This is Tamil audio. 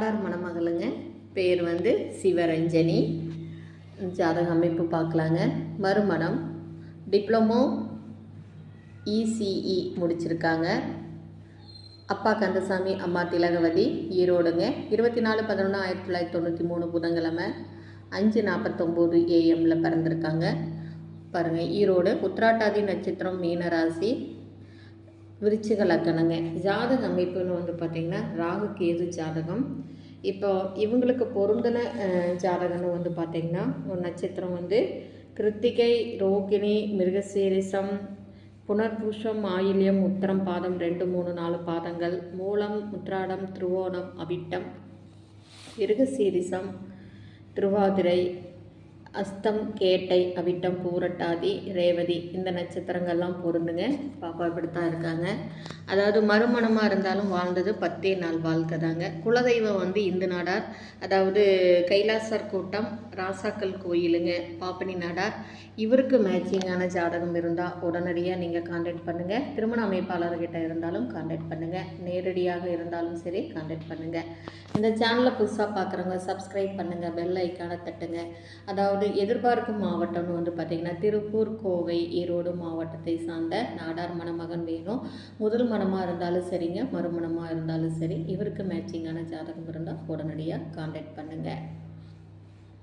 யார் மணமகளுங்க. பேர் வந்து சிவரஞ்சனி. ஜாதக அமைப்பு பார்க்கலாங்க. மறுமணம். டிப்ளமோ இசிஇ முடிச்சிருக்காங்க. அப்பா கந்தசாமி அம்மா திலகவதி ஈரோடுங்க. இருபத்தி நாலு பதினொன்று ஆயிரத்தி தொள்ளாயிரத்தி தொண்ணூற்றி மூணு புதன்கிழமை அஞ்சு நாற்பத்தொம்போது ஏஎம்மில் பிறந்திருக்காங்க. பாருங்கள் ஈரோடு உத்ராட்டாதி நட்சத்திரம் மீனராசி. விருச்சிக லக்கணங்க ஜாதக அமைப்புன்னு வந்து பார்த்திங்கன்னா ராகு கேது ஜாதகம். இப்போ இவங்களுக்கு பொருந்தின ஜாதகம்னு வந்து பார்த்திங்கன்னா ஒரு நட்சத்திரம் வந்து கிருத்திகை ரோகிணி மிருகசீரிசம் புனர்பூஷம் ஆயில்யம் உத்தரம் பாதம் ரெண்டு மூணு நாலு பாதங்கள் மூலம் முற்றாடம் திருவோணம் அவிட்டம் மிருகசீரிசம் திருவாதிரை அஸ்தம் கேட்டை அவிட்டம் பூரட்டாதி ரேவதி இந்த நட்சத்திரங்கள்லாம் பொருந்துங்க. பாப்பா இப்படித்தான் இருக்காங்க. அதாவது மறுமணமாக இருந்தாலும் வாழ்ந்தது பத்தே நாள் வாழ்க்கை தாங்க குலதெய்வம் வந்து இந்து நாடார் அதாவது கைலாசர் கூட்டம் ராசாக்கள் கோயிலுங்க பாப்பனி நாடார். இவருக்கு மேட்சிங்கான ஜாதகம் இருந்தால் உடனடியாக நீங்கள் காண்டாக்ட் பண்ணுங்கள் திருமண அமைப்பாளர்கிட்ட இருந்தாலும் காண்டாக்ட் பண்ணுங்கள் நேரடியாக இருந்தாலும் சரி காண்டாக்ட் பண்ணுங்கள் இந்த சேனலை புதுசாக பார்க்குறவங்க சப்ஸ்கிரைப் பண்ணுங்கள் பெல் ஐக்கானை தட்டுங்க. அதாவது எதிர்பார்க்கும் மாவட்டம்னு வந்து பார்த்திங்கன்னா திருப்பூர் கோவை ஈரோடு மாவட்டத்தை சார்ந்த நாடார் மணமகன் வேணும். முதல் மணமாக இருந்தாலும் சரிங்க மறுமணமாக இருந்தாலும் சரி. இவருக்கு மேட்சிங்கான ஜாதகம் இருந்தால் உடனடியாக காண்டாக்ட் பண்ணுங்கள்